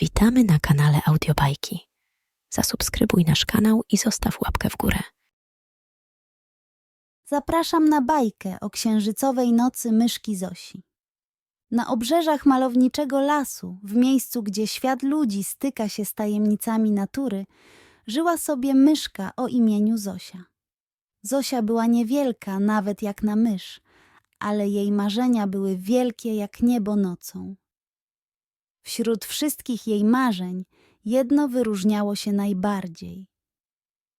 Witamy na kanale Audiobajki. Zasubskrybuj nasz kanał i zostaw łapkę w górę. Zapraszam na bajkę o księżycowej nocy myszki Zosi. Na obrzeżach malowniczego lasu, w miejscu, gdzie świat ludzi styka się z tajemnicami natury, żyła sobie myszka o imieniu Zosia. Zosia była niewielka, nawet jak na mysz, ale jej marzenia były wielkie jak niebo nocą. Wśród wszystkich jej marzeń jedno wyróżniało się najbardziej.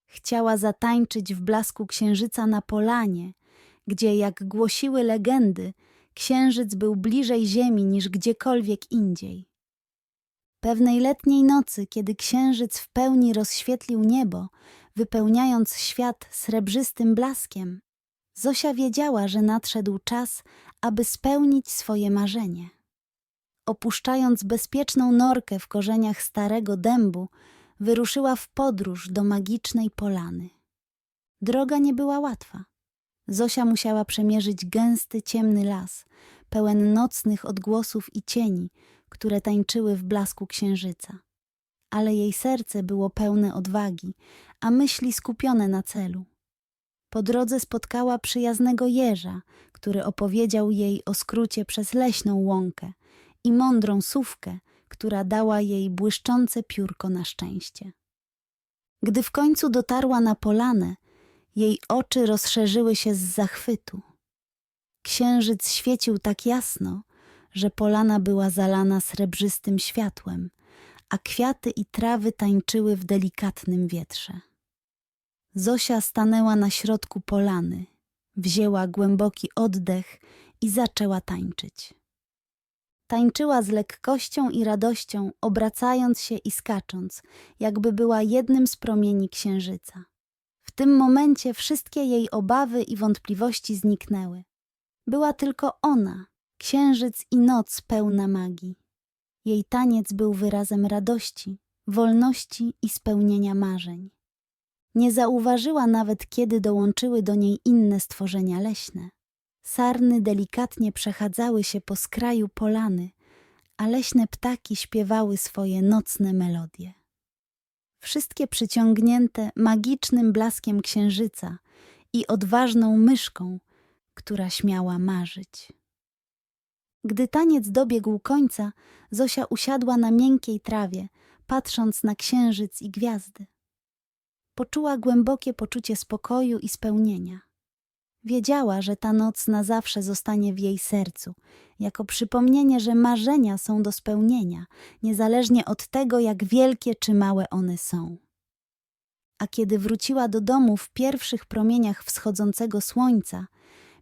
Chciała zatańczyć w blasku księżyca na polanie, gdzie, jak głosiły legendy, księżyc był bliżej ziemi niż gdziekolwiek indziej. Pewnej letniej nocy, kiedy księżyc w pełni rozświetlił niebo, wypełniając świat srebrzystym blaskiem, Zosia wiedziała, że nadszedł czas, aby spełnić swoje marzenie. Opuszczając bezpieczną norkę w korzeniach starego dębu, wyruszyła w podróż do magicznej polany. Droga nie była łatwa. Zosia musiała przemierzyć gęsty, ciemny las, pełen nocnych odgłosów i cieni, które tańczyły w blasku księżyca. Ale jej serce było pełne odwagi, a myśli skupione na celu. Po drodze spotkała przyjaznego jeża, który opowiedział jej o skrócie przez leśną łąkę i mądrą sówkę, która dała jej błyszczące piórko na szczęście. Gdy w końcu dotarła na polanę, jej oczy rozszerzyły się z zachwytu. Księżyc świecił tak jasno, że polana była zalana srebrzystym światłem, a kwiaty i trawy tańczyły w delikatnym wietrze. Zosia stanęła na środku polany, wzięła głęboki oddech i zaczęła tańczyć. Tańczyła z lekkością i radością, obracając się i skacząc, jakby była jednym z promieni księżyca. W tym momencie wszystkie jej obawy i wątpliwości zniknęły. Była tylko ona, księżyc i noc pełna magii. Jej taniec był wyrazem radości, wolności i spełnienia marzeń. Nie zauważyła nawet, kiedy dołączyły do niej inne stworzenia leśne. Sarny delikatnie przechadzały się po skraju polany, a leśne ptaki śpiewały swoje nocne melodie. Wszystkie przyciągnięte magicznym blaskiem księżyca i odważną myszką, która śmiała marzyć. Gdy taniec dobiegł końca, Zosia usiadła na miękkiej trawie, patrząc na księżyc i gwiazdy. Poczuła głębokie poczucie spokoju i spełnienia. Wiedziała, że ta noc na zawsze zostanie w jej sercu, jako przypomnienie, że marzenia są do spełnienia, niezależnie od tego, jak wielkie czy małe one są. A kiedy wróciła do domu w pierwszych promieniach wschodzącego słońca,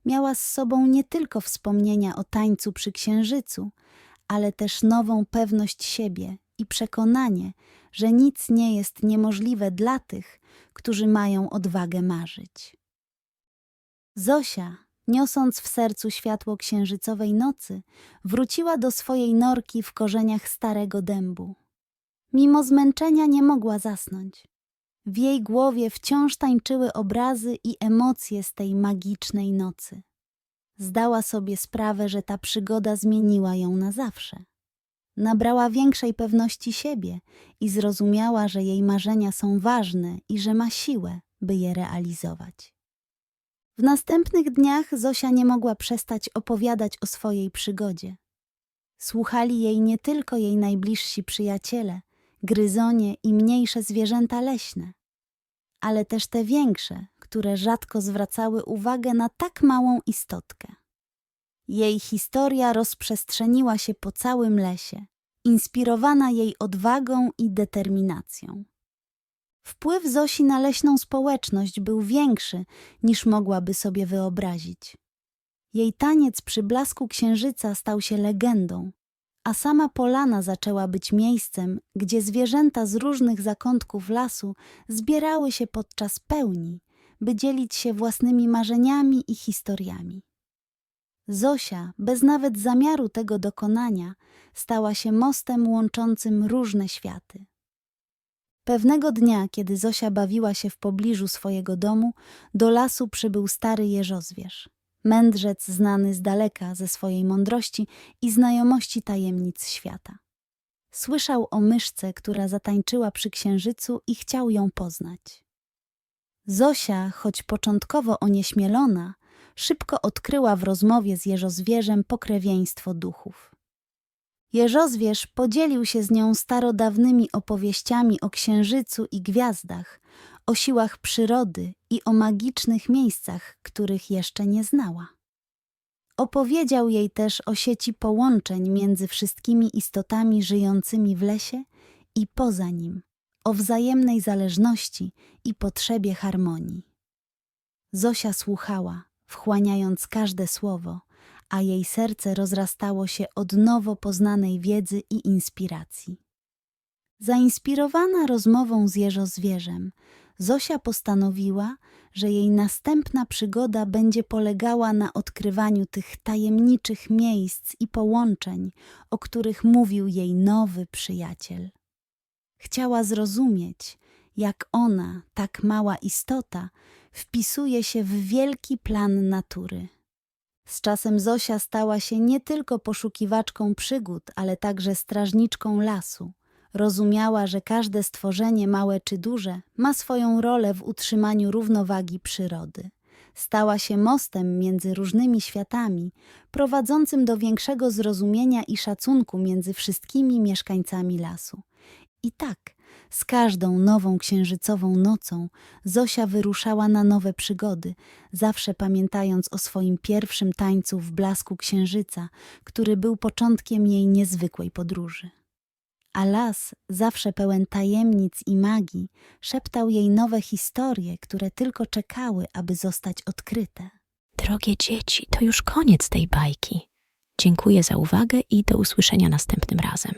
miała z sobą nie tylko wspomnienia o tańcu przy księżycu, ale też nową pewność siebie i przekonanie, że nic nie jest niemożliwe dla tych, którzy mają odwagę marzyć. Zosia, niosąc w sercu światło księżycowej nocy, wróciła do swojej norki w korzeniach starego dębu. Mimo zmęczenia nie mogła zasnąć. W jej głowie wciąż tańczyły obrazy i emocje z tej magicznej nocy. Zdała sobie sprawę, że ta przygoda zmieniła ją na zawsze. Nabrała większej pewności siebie i zrozumiała, że jej marzenia są ważne i że ma siłę, by je realizować. W następnych dniach Zosia nie mogła przestać opowiadać o swojej przygodzie. Słuchali jej nie tylko jej najbliżsi przyjaciele, gryzonie i mniejsze zwierzęta leśne, ale też te większe, które rzadko zwracały uwagę na tak małą istotkę. Jej historia rozprzestrzeniła się po całym lesie, inspirowana jej odwagą i determinacją. Wpływ Zosi na leśną społeczność był większy niż mogłaby sobie wyobrazić. Jej taniec przy blasku księżyca stał się legendą, a sama polana zaczęła być miejscem, gdzie zwierzęta z różnych zakątków lasu zbierały się podczas pełni, by dzielić się własnymi marzeniami i historiami. Zosia, bez nawet zamiaru tego dokonania, stała się mostem łączącym różne światy. Pewnego dnia, kiedy Zosia bawiła się w pobliżu swojego domu, do lasu przybył stary jeżozwierz. Mędrzec znany z daleka ze swojej mądrości i znajomości tajemnic świata. Słyszał o myszce, która zatańczyła przy księżycu i chciał ją poznać. Zosia, choć początkowo onieśmielona, szybko odkryła w rozmowie z jeżozwierzem pokrewieństwo duchów. Jeżozwierz podzielił się z nią starodawnymi opowieściami o księżycu i gwiazdach, o siłach przyrody i o magicznych miejscach, których jeszcze nie znała. Opowiedział jej też o sieci połączeń między wszystkimi istotami żyjącymi w lesie i poza nim, o wzajemnej zależności i potrzebie harmonii. Zosia słuchała, wchłaniając każde słowo, a jej serce rozrastało się od nowo poznanej wiedzy i inspiracji. Zainspirowana rozmową z jeżozwierzem, Zosia postanowiła, że jej następna przygoda będzie polegała na odkrywaniu tych tajemniczych miejsc i połączeń, o których mówił jej nowy przyjaciel. Chciała zrozumieć, jak ona, tak mała istota, wpisuje się w wielki plan natury. Z czasem Zosia stała się nie tylko poszukiwaczką przygód, ale także strażniczką lasu. Rozumiała, że każde stworzenie, małe czy duże, ma swoją rolę w utrzymaniu równowagi przyrody. Stała się mostem między różnymi światami, prowadzącym do większego zrozumienia i szacunku między wszystkimi mieszkańcami lasu. I tak, z każdą nową księżycową nocą Zosia wyruszała na nowe przygody, zawsze pamiętając o swoim pierwszym tańcu w blasku księżyca, który był początkiem jej niezwykłej podróży. A las, zawsze pełen tajemnic i magii, szeptał jej nowe historie, które tylko czekały, aby zostać odkryte. Drogie dzieci, to już koniec tej bajki. Dziękuję za uwagę i do usłyszenia następnym razem.